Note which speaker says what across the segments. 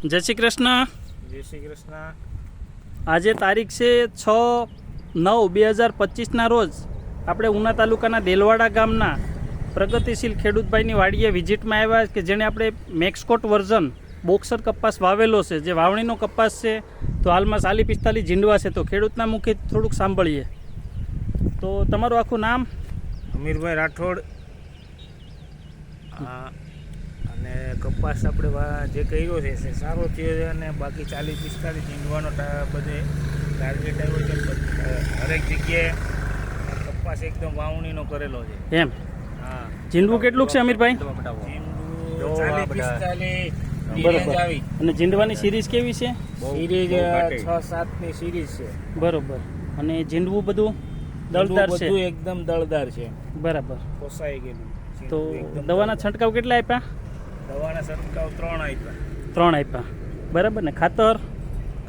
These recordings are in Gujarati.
Speaker 1: જય શ્રી કૃષ્ણ.
Speaker 2: જય શ્રી કૃષ્ણ.
Speaker 1: આજે તારીખ છે છ નવ બે હજાર પચીસના રોજ આપણે ઉના તાલુકાના દેલવાડા ગામના પ્રગતિશીલ ખેડૂતભાઈની વાડીએ વિઝિટમાં આવ્યા કે જેણે આપણે મેક્સકોટ વર્ઝન બોક્સર કપાસ વાવેલો છે. જે વાવણીનો કપાસ છે તો હાલમાં સાલી પિસ્તાલીસ ઝીંડવા છે. તો ખેડૂતના મુખે થોડુંક સાંભળીએ. તો તમારું આખું નામ?
Speaker 2: અમીરભાઈ રાઠોડ. અને કપાસ આપણે વા- જે કર્યો છે એ સારો થયો છે અને બાકી ચાલીસ પિસ્તાલીસ ઝીંડવાનો બધે ટાર્ગેટ આવ્યો છે. હરેક જગ્યાએ કપાસ એકદમ વાવણીનો કરેલો છે.
Speaker 1: એમ?
Speaker 2: હા.
Speaker 1: ઝીંડવું કેટલું છે અમીરભાઈ?
Speaker 2: ઝીંડું પિસ્તાલીસ
Speaker 1: બરોબર.
Speaker 2: આવી.
Speaker 1: અને ઝીંડવાની સિરીઝ કેવી છે?
Speaker 2: સિરીઝ છ સાતની સિરીઝ છે.
Speaker 1: બરોબર. અને ઝીંડવું બધું દળદાર
Speaker 2: બધું
Speaker 1: છે?
Speaker 2: એકદમ દળદાર છે.
Speaker 1: બરાબર.
Speaker 2: પોસાઈ ગયેલું.
Speaker 1: તો દવાના છંટકાવ કેટલા આપ્યા?
Speaker 2: દવાના છંટકાવ ત્રણ આપ્યા.
Speaker 1: ત્રણ આપ્યા. બરાબર ને? ખાતર?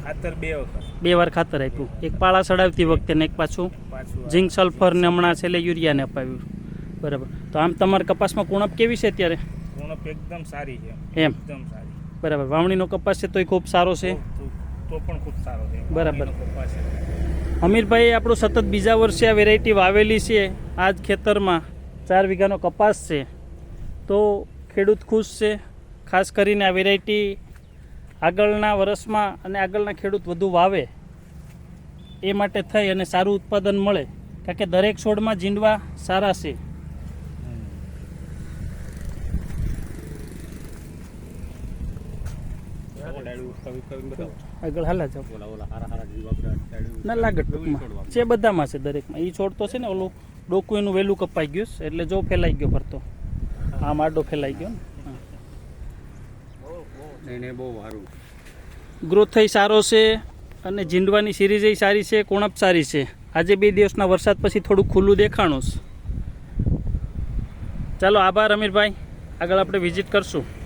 Speaker 2: ખાતર બે વખત.
Speaker 1: બે વાર ખાતર આપ્યું. એક પાળા ચડાવતી વખતે ને એક પાછું ઝીંક સલ્ફર ને હમણાં છેલ્લે યુરિયાને અપાવ્યું. બરાબર. તો આમ તમારા કપાસમાં કુણપ કેવી છે અત્યારે?
Speaker 2: ઉણપ એકદમ સારી છે.
Speaker 1: એમ?
Speaker 2: એકદમ સારી.
Speaker 1: બરાબર. વાવણીનો કપાસ છે તોય ખૂબ સારો છે?
Speaker 2: તો પણ ખૂબ સારો છે.
Speaker 1: બરાબર.
Speaker 2: કપાસ છે.
Speaker 1: અમીરભાઈ આપણું સતત બીજા વર્ષે આ વેરાયટી વાવેલી છે. આ જ ખેતરમાં ચાર વીઘાનો કપાસ છે. તો ખેડૂત ખુશ છે. ખાસ કરીને આ વેરાયટી આગળના વર્ષમાં અને આગળના ખેડૂત વધુ વાવે એ માટે થઈ અને સારું ઉત્પાદન મળે. કારણ કે દરેક છોડમાં જીંડવા સારા છે. છે બધામાં છે દરેકમાં. એ છોડ તો છે ને ઓલું ડોકું એનું વહેલું કપાઈ ગયું એટલે જો ફેલાઈ ગયો ફરતો. આ માડો ફેલાઈ ગયો ને. હા. ગ્રોથ થઈ સારો છે અને જીંડવાની સિરીઝ સારી છે કોણપ સારી છે. આજે બે દિવસના વરસાદ પછી થોડું ખુલ્લું દેખાણું ચાલો આભાર અમીરભાઈ. આગળ આપણે વિઝિટ કરશું.